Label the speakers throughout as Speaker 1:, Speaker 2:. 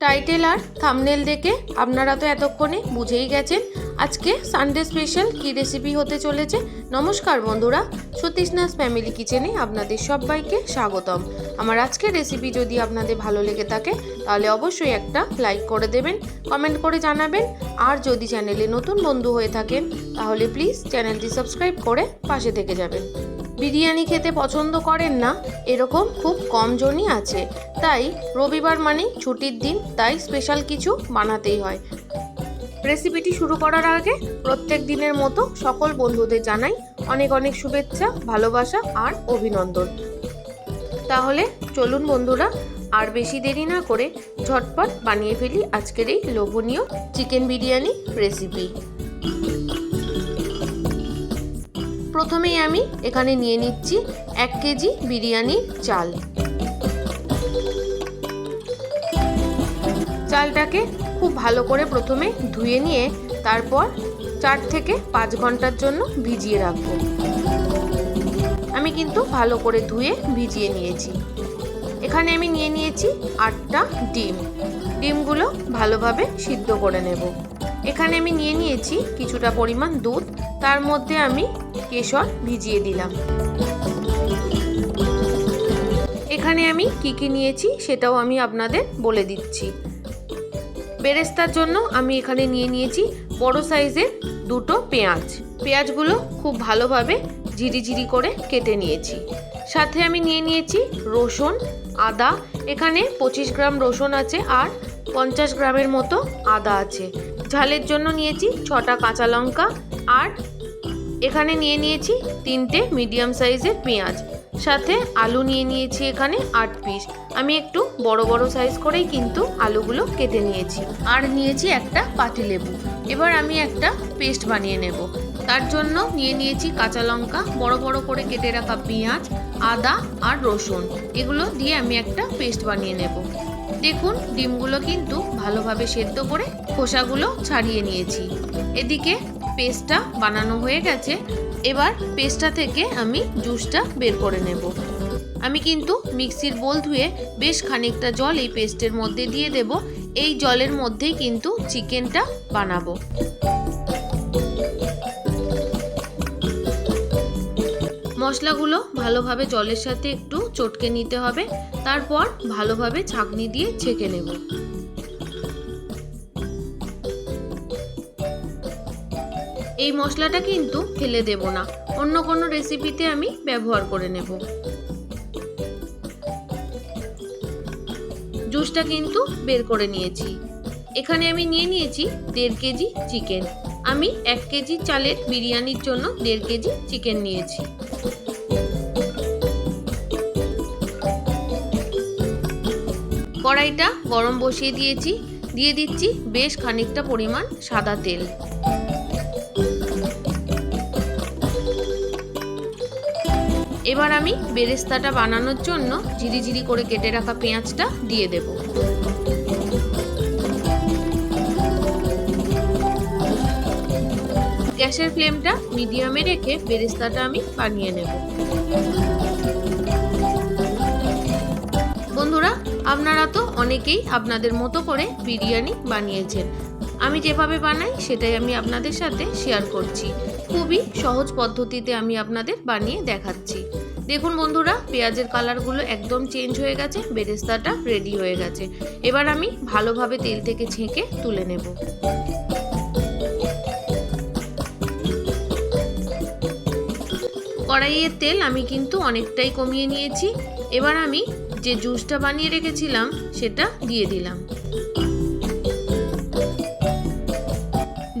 Speaker 1: Title আর thumbnail দেখে আপনারা তো এতক্ষণে বুঝেই গেছেন আজকে সানডে স্পেশাল কী রেসিপি হতে চলেছে। নমস্কার বন্ধুরা, সতীশনাথ ফ্যামিলি কিচেনে আপনাদের সবাইকে স্বাগতম। আমার আজকের রেসিপি যদি আপনাদের ভালো লেগে থাকে, তাহলে অবশ্যই একটা লাইক করে দেবেন কমেন্ট করে জানাবেন, আর যদি চ্যানেলে নতুন বন্ধু হয়ে থাকেন, তাহলে প্লিজ চ্যানেলটি সাবস্ক্রাইব করে পাশে থেকে যাবেন। বিরিয়ানি খেতে পছন্দ করেন না, এরকম খুব কম জনই আছে। তাই রবিবার মানেই ছুটির দিন, তাই স্পেশাল কিছু বানাতেই হয়। রেসিপিটি শুরু করার আগে প্রত্যেক দিনের মতো সকল বন্ধুদের জানাই অনেক অনেক শুভেচ্ছা, ভালোবাসা আর অভিনন্দন। তাহলে চলুন বন্ধুরা, আর বেশি দেরি না করে ঝটপট বানিয়ে ফেলি আজকের এই লোভনীয় চিকেন বিরিয়ানি রেসিপি প্রথমেই আমি এখানে নিয়ে নিচ্ছি এক কেজি বিরিয়ানির চাল। চালটাকে খুব ভালো করে প্রথমে ধুয়ে নিয়ে তারপর চার থেকে পাঁচ ঘণ্টার জন্য ভিজিয়ে রাখব। আমি কিন্তু ভালো করে ধুয়ে ভিজিয়ে নিয়েছি। এখানে আমি নিয়ে নিয়েছি আটটা ডিম। ডিমগুলো ভালোভাবে সিদ্ধ করে নেব। এখানে আমি নিয়ে নিয়েছি কিছুটা পরিমাণ দুধ। তার মধ্যে আমি কেশর ভিজিয়ে দিলাম। এখানে আমি কি কি নিয়েছি সেটাও আমি আপনাদের বলে দিচ্ছি। বেরেস্তার জন্য আমি এখানে নিয়ে নিয়েছি বড় সাইজের দুটো পেঁয়াজ। পেঁয়াজগুলো খুব ভালোভাবে ঝিরিঝিরি করে কেটে নিয়েছি। সাথে আমি নিয়ে নিয়েছি রসুন, আদা। এখানে পঁচিশ গ্রাম রসুন আছে আর পঞ্চাশ গ্রামের মতো আদা আছে। ঝালের জন্য নিয়েছি ছটা কাঁচা লঙ্কা আর এখানে নিয়ে নিয়েছি তিনটে মিডিয়াম সাইজের পেঁয়াজ, সাথে আলু নিয়ে নিয়েছি এখানে আট পিস। আমি একটু বড় বড় সাইজ করেই কিন্তু আলুগুলো কেটে নিয়েছি। আর নিয়েছি একটা পাতিলেবু এবার আমি একটা পেস্ট বানিয়ে নেব। তার জন্য নিয়ে নিয়েছি কাঁচা লঙ্কা, বড় বড় করে কেটে রাখা পেঁয়াজ, আদা আর রসুন। এগুলো দিয়ে আমি একটা পেস্ট বানিয়ে নেব। দেখুন, ডিমগুলো কিন্তু ভালোভাবে সেদ্ধ করে খোসাগুলো ছাড়িয়ে নিয়েছি। এদিকে পেস্টটা বানানো হয়ে গেছে। এবার পেস্টটা থেকে আমি জুসটা বের করে নেব। আমি কিন্তু মিক্সির বোল ধুয়ে বেশ খানিকটা জল এই পেস্টের মধ্যে দিয়ে দেব। এই জলের মধ্যেই কিন্তু চিকেনটা বানাবো। মশলাগুলো ভালোভাবে জলের সাথে একটু চটকে নিতে হবে। তারপর ভালোভাবে ছাঁকনি দিয়ে ছেঁকে নেব। এই মশলাটা কিন্তু ফেলে দেব না। অন্য কোনো রেসিপিতে আমি ব্যবহার করে নেব। জুসটা কিন্তু বের করে নিয়েছি। এখানে আমি নিয়ে নিয়েছি দেড় কেজি চিকেন আমি এক কেজি চালের বিরিয়ানির জন্য দেড় কেজি চিকেন নিয়েছি। কড়াইটা গরম বসিয়ে দিয়েছি। দিয়ে দিচ্ছি বেশ খানিকটা পরিমাণ সাদা তেল। এবার আমি বেরেস্তাটা বানানোর জন্য ঝিরিঝিরি করে কেটে রাখা পেঁয়াজটা দিয়ে দেব। গ্যাসের ফ্লেমটা মিডিয়ামে রেখে বেরেস্তাটা আমি বানিয়ে নেব। বন্ধুরা, আপনারা তো অনেকেই আপনাদের মতো করে বিরিয়ানি বানিয়েছেন। আমি যেভাবে বানাই, সেটাই আমি আপনাদের সাথে শেয়ার করছি। খুবই সহজ পদ্ধতিতে আমি আপনাদের বানিয়ে দেখাচ্ছি। দেখুন বন্ধুরা, পেঁয়াজের কালারগুলো একদম চেঞ্জ হয়ে গেছে, বেরেস্তাটা রেডি হয়ে গেছে। এবার আমি ভালোভাবে তেল থেকে ছেঁকে তুলে নেব। কড়াইয়ের তেল আমি কিন্তু অনেকটাই কমিয়ে নিয়েছি। এবার আমি যে জুসটা বানিয়ে রেখেছিলাম, সেটা দিয়ে দিলাম।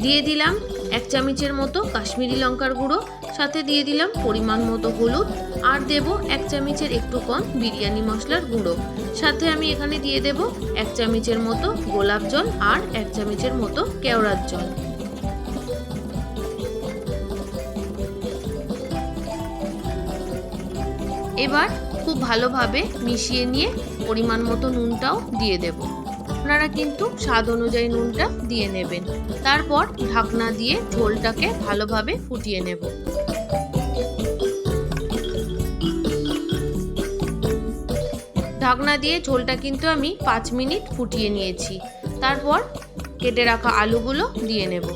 Speaker 1: দিয়ে দিলাম এক চামচের মতো কাশ্মীরি লঙ্কার গুঁড়ো, সাথে দিয়ে দিলাম পরিমাণ মতো হলুদ আর দেব এক চামচের একটু কম বিরিয়ানি মশলার গুঁড়ো। সাথে আমি এখানে দিয়ে দেব এক চামচের মতো গোলাপ জল আর এক চামচের মতো কেওড়ার জল। এবার খুব ভালোভাবে মিশিয়ে নিয়ে পরিমাণ মতো নুনটাও দিয়ে দেব। আপনারা কিন্তু স্বাদ অনুযায়ী নুনটা দিয়ে নেবেন। তারপর ঢাকনা দিয়ে ঝোলটাকে ভালোভাবে ফুটিয়ে নেব। ঢাকনা দিয়ে ঝোলটা কিন্তু আমি পাঁচ মিনিট ফুটিয়ে নিয়েছি। তারপর কেটে রাখা আলুগুলো দিয়ে নেব।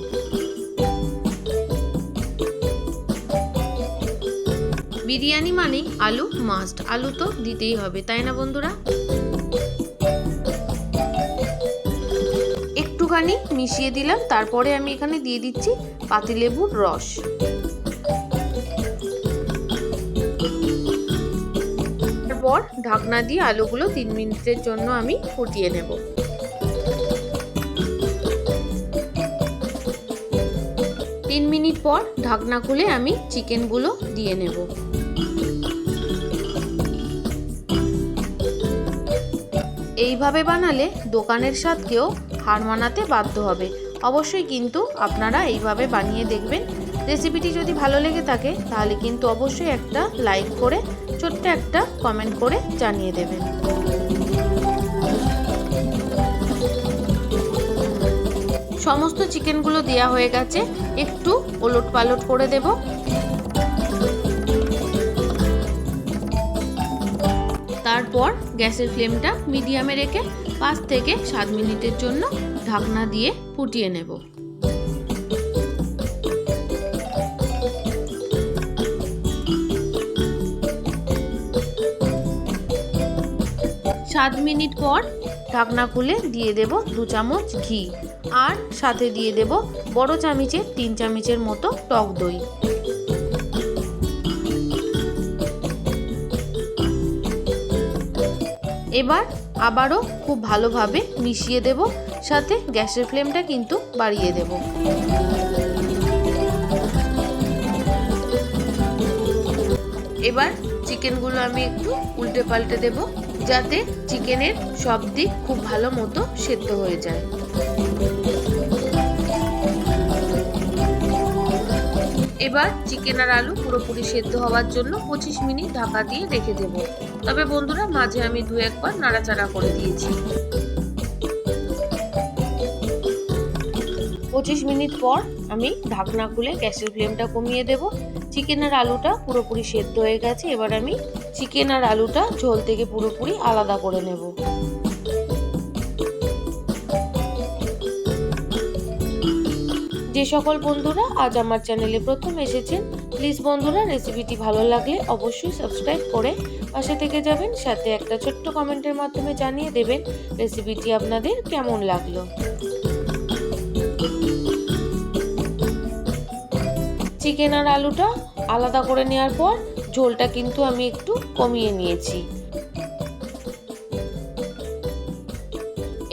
Speaker 1: বিরিয়ানি মানেই আলু মাস্ট আলু তো দিতেই হবে, তাই না বন্ধুরা? একটুখানি মিশিয়ে দিলাম, তারপরে আমি এখানে দিয়ে দিচ্ছি পাতিলেবুর রস। তারপর ঢাকনা দিয়ে আলুগুলো তিন মিনিটের জন্য আমি ফুটিয়ে নেব। তিন মিনিট পর ঢাকনা খুলে আমি চিকেনগুলো দিয়ে নেব। এইভাবে বানালে দোকানের স্বাদকেও হার মানাতে বাধ্য হবে। অবশ্যই কিন্তু আপনারা এইভাবে বানিয়ে দেখবেন। রেসিপিটি যদি ভালো লেগে থাকে, তাহলে কিন্তু অবশ্যই একটা লাইক করে ছোট্ট একটা কমেন্ট করে জানিয়ে দেবেন। সমস্ত চিকেনগুলো দেওয়া হয়ে গেছে, একটু ওলট পালট করে দেব। তারপর গ্যাসের ফ্লেমটা মিডিয়ামে রেখে পাঁচ থেকে সাত মিনিটের জন্য ঢাকনা দিয়ে ফুটিয়ে নেব। সাত মিনিট পর ঢাকনা খুলে দিয়ে দেব দু চামচ ঘি। আর সাথে দিয়ে দেব বড় চামচের তিন চামচের মতো টক দই। এবার আবারও খুব ভালোভাবে মিশিয়ে দেব, সাথে গ্যাসের ফ্লেমটা কিন্তু বাড়িয়ে দেব। এবার চিকেনগুলো আমি একটু উল্টে পাল্টে দেব। যাতে চিকেনের সব দিক খুব ভালো মতো সেদ্ধ হয়ে যায়। এবার চিকেন আর আলু পুরোপুরি সেদ্ধ হওয়ার জন্য পঁচিশ মিনিট ঢাকা দিয়ে রেখে দেব। তবে বন্ধুরা, মাঝে আমি দু একবার নাড়াচাড়া করে দিয়েছি। পঁচিশ মিনিট পর আমি ঢাকনা খুলে গ্যাসের ফ্লেমটা কমিয়ে দেব। চিকেন আর আলুটা পুরোপুরি সেদ্ধ হয়ে গেছে। এবার আমি চিকেন আর আলুটা ঝোল থেকে পুরোপুরি আলাদা করে নেব। যে সকল বন্ধুরা আজ আমার চ্যানেলে প্রথম এসেছেন প্লিজ বন্ধুরা রেসিপিটি ভালো লাগলে অবশ্যই সাবস্ক্রাইব করে পাশে থেকে যাবেন, সাথে একটা ছোট্ট কমেন্টের মাধ্যমে জানিয়ে দেবেন রেসিপিটি আপনাদের কেমন লাগল। চিকেন আর আলুটা আলাদা করে নেওয়ার পর ঝোলটা কিন্তু আমি একটু কমিয়ে নিয়েছি।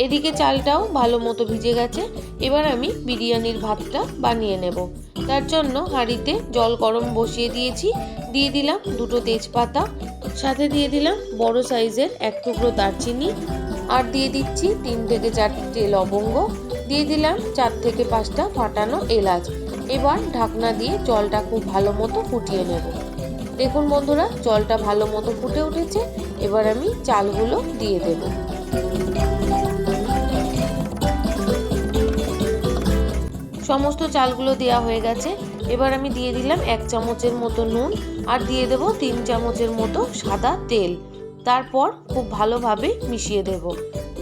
Speaker 1: এদিকে চালটাও ভালো মতো ভিজে গেছে। এবার আমি বিরিয়ানির ভাতটা বানিয়ে নেব। তার জন্য হাঁড়িতে জল গরম বসিয়ে দিয়েছি। দিয়ে দিলাম দুটো তেজপাতা, সাথে দিয়ে দিলাম বড় সাইজের এক টুকরো দারচিনি, আর দিয়ে দিচ্ছি তিন থেকে চারটে লবঙ্গ। দিয়ে দিলাম চার থেকে পাঁচটা ফাটানো এলাচ। এবার ঢাকনা দিয়ে জলটা খুব ভালো মতো ফুটিয়ে নেব। দেখুন বন্ধুরা, জলটা ভালো মতো ফুটে উঠেছে। এবার আমি চালগুলো দিয়ে দেব। সমস্ত চালগুলো দেওয়া হয়ে গেছে। এবার আমি দিয়ে দিলাম এক চামচের মতো নুন আর দিয়ে দেব তিন চামচের মতো সাদা তেল। তারপর খুব ভালোভাবে মিশিয়ে দেব।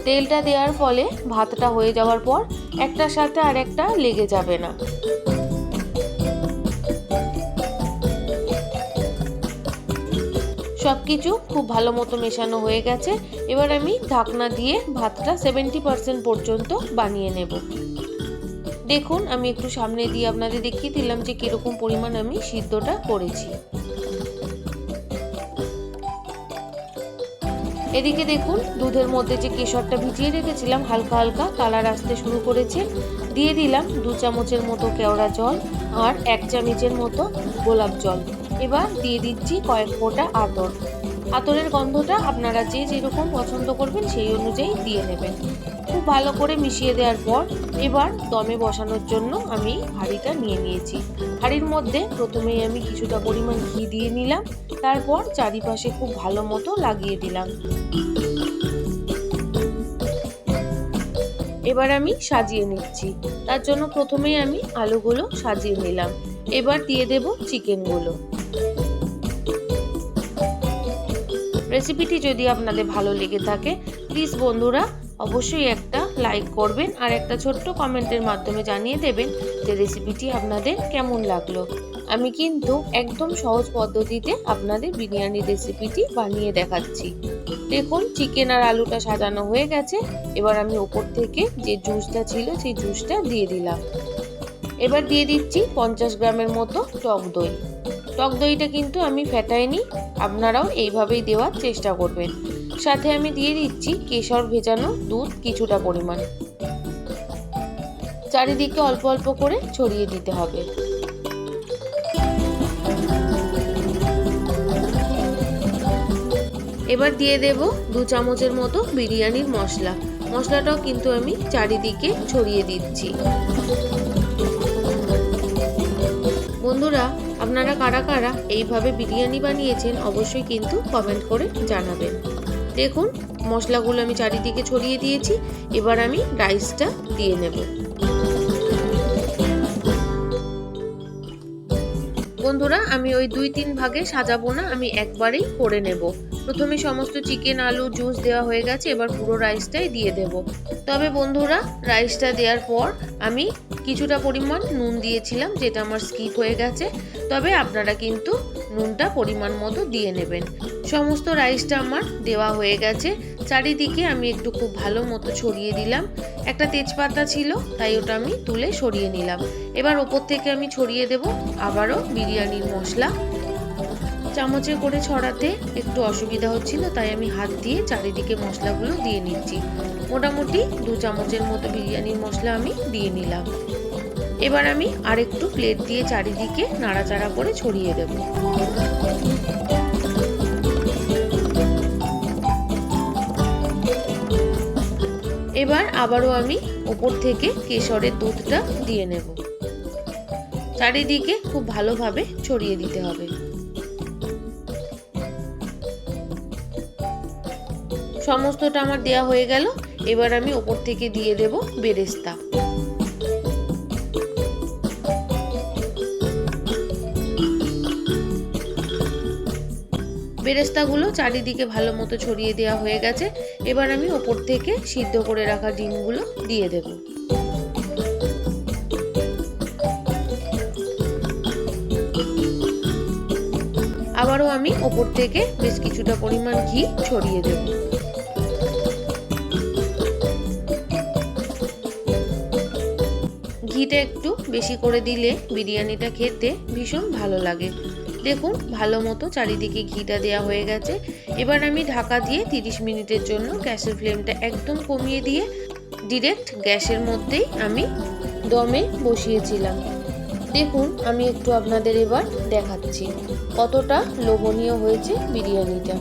Speaker 1: তেলটা দেওয়ার ফলে ভাতটা হয়ে যাওয়ার পর একটার সাথে আর একটা লেগে যাবে না। সব কিছু খুব ভালো মতো মেশানো হয়ে গেছে। এবার আমি ঢাকনা দিয়ে ভাতটা সেভেন্টি পার্সেন্ট পর্যন্ত বানিয়ে নেব। দেখুন, আমি একটু সামনে দিয়ে আপনাদের দেখিয়ে দিলাম যে কীরকম পরিমাণ আমি সিদ্ধটা করেছি। এদিকে দেখুন, দুধের মধ্যে যে কেশরটা ভিজিয়ে রেখেছিলাম, হালকা হালকা কালার আসতে শুরু করেছে। দিয়ে দিলাম দু চামচের মতো কেওড়া জল আর এক চামচের মতো গোলাপ জল। এবার দিয়ে দিচ্ছি কয়েক ফোঁটা আতর। আতরের গন্ধটা আপনারা যে যেরকম পছন্দ করবেন, সেই অনুযায়ী দিয়ে নেবেন। খুব ভালো করে মিশিয়ে দেওয়ার পর এবার দমে বসানোর জন্য আমি হাঁড়িটা নিয়ে নিয়েছি। হাঁড়ির মধ্যে প্রথমেই আমি কিছুটা পরিমাণ ঘি দিয়ে নিলাম, তারপর চারিপাশে খুব ভালো মতো লাগিয়ে দিলাম। এবার আমি সাজিয়ে নিচ্ছি। তার জন্য প্রথমেই আমি আলুগুলো সাজিয়ে নিলাম। এবার দিয়ে দেব চিকেনগুলো। রেসিপিটি যদি আপনাদের ভালো লেগে থাকে, প্লিজ বন্ধুরা অবশ্যই একটা লাইক করবেন আর একটা ছোট্ট কমেন্টের মাধ্যমে জানিয়ে দেবেন যে রেসিপিটি আপনাদের কেমন লাগল। আমি কিন্তু একদম সহজ পদ্ধতিতে আপনাদের বিরিয়ানি রেসিপিটি বানিয়ে দেখাচ্ছি। দেখুন চিকেন আর আলুটা সাজানো হয়ে গেছে। এবার আমি ওপর থেকে যে জুসটা ছিল, সেই জুসটা দিয়ে দিলাম। এবার দিয়ে দিচ্ছি পঞ্চাশ গ্রামের মতো টক দই। টক দইটা কিন্তু আমি ফেটাইনি। আপনারাও এইভাবেই দেওয়ার চেষ্টা করবেন। সাথে আমি দিয়ে দিচ্ছি কেশর ভেজানো দুধ কিছুটা পরিমাণ। চারিদিকে অল্প অল্প করে ছড়িয়ে দিতে হবে। এবার দিয়ে দেব দু চামচের মতো বিরিয়ানির মশলা। মশলাটাও কিন্তু আমি চারিদিকে ছড়িয়ে দিচ্ছি। বন্ধুরা, আপনারা কারা কারা এইভাবে বিরিয়ানি বানিয়েছেন অবশ্যই কিন্তু কমেন্ট করে জানাবেন। দেখুন, মশলাগুলো আমি চারিদিকে ছড়িয়ে দিয়েছি, এবার আমি রাইসটা দিয়ে নেব। বন্ধুরা, আমি ওই দুই তিন ভাগে সাজাবো না, আমি একবারেই করে নেব। প্রথমে সমস্ত চিকেন আলু জুস দেওয়া হয়ে গেছে, এবার পুরো রাইসটাই দিয়ে দেব। তবে বন্ধুরা রাইসটা দেওয়ার পর আমি কিছুটা পরিমাণ নুন দিয়েছিলাম, যেটা আমার স্কিপ হয়ে গেছে। তবে আপনারা কিন্তু নুনটা পরিমাণ মতো দিয়ে নেবেন। সমস্ত রাইসটা আমার দেওয়া হয়ে গেছে। চারিদিকে আমি একটু খুব ভালো মতো ছড়িয়ে দিলাম। একটা তেজপাতা ছিল, তাই ওটা আমি তুলে সরিয়ে নিলাম। এবার ওপর থেকে আমি ছড়িয়ে দেব আবারও বিরিয়ানির মশলা। চামচে করে ছড়াতে একটু অসুবিধা হচ্ছিল, তাই আমি হাত দিয়ে চারিদিকে মশলাগুলো দিয়ে নিচ্ছি। মোটামুটি দু চামচের মতো বিরিয়ানির মশলা আমি দিয়ে নিলাম। এবার আমি আরেকটু প্লেট দিয়ে চারিদিকে নাড়াচাড়া করে ছড়িয়ে দেব। এবার আবারও আমি ওপর থেকে কেশরের দুধটা দিয়ে নেব। চারিদিকে খুব ভালোভাবে ছড়িয়ে দিতে হবে। সমস্তটা আমার দেয়া হয়ে গেল। এবার আমি ওপর থেকে দিয়ে দেব বেরেস্তা। বেরেস্তাগুলো চারিদিকে ভালো মতো ছড়িয়ে দেওয়া হয়ে গেছে। এবার আমি ওপর থেকে সিদ্ধ করে রাখা ডিমগুলো দিয়ে দেব। আবারও আমি ওপর থেকে বেশ কিছুটা পরিমাণ ঘি ছড়িয়ে দেব। ঘিটা একটু বেশি করে দিলে বিরিয়ানিটা খেতে ভীষণ ভালো লাগে। দেখুন, ভালো মতো চারিদিকে ঘিটা দেওয়া হয়ে গেছে। এবার আমি ঢাকা দিয়ে 30 মিনিটের জন্য গ্যাসের ফ্লেমটা একদম কমিয়ে দিয়ে ডিরেক্ট গ্যাসের মধ্যেই আমি দমে বসিয়েছিলাম। দেখুন, আমি একটু আপনাদের এবার দেখাচ্ছি কতটা লোভনীয় হয়েছে বিরিয়ানিটা।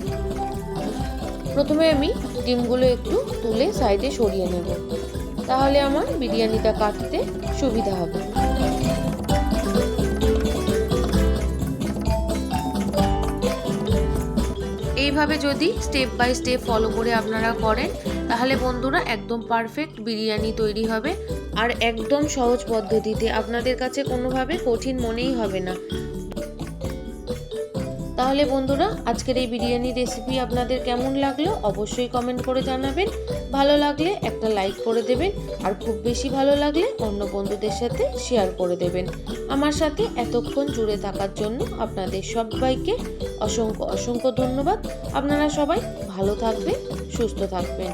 Speaker 1: প্রথমে আমি ডিমগুলো একটু তুলে সাইডে সরিয়ে নেব। তাহলে আমার বিরিয়ানিটা কাটতে সুবিধা হবে। এইভাবে যদি স্টেপ বাই স্টেপ ফলো করে আপনারা করেন, তাহলে বন্ধুরা একদম পারফেক্ট বিরিয়ানি তৈরি হবে। আর একদম সহজ পদ্ধতিতে আপনাদের কাছে কোনোভাবে কঠিন মনেই হবে না। তাহলে বন্ধুরা, আজকের এই বিরিয়ানি রেসিপি আপনাদের কেমন লাগল অবশ্যই কমেন্ট করে জানাবেন। ভালো লাগলে একটা লাইক করে দেবেন, আর খুব বেশি ভালো লাগলে অন্য বন্ধুদের সাথে শেয়ার করে দেবেন। আমার সাথে এতক্ষণ জুড়ে থাকার জন্য আপনাদের সবাইকে অসংখ্য অসংখ্য ধন্যবাদ। আপনারা সবাই ভালো থাকবেন, সুস্থ থাকবেন।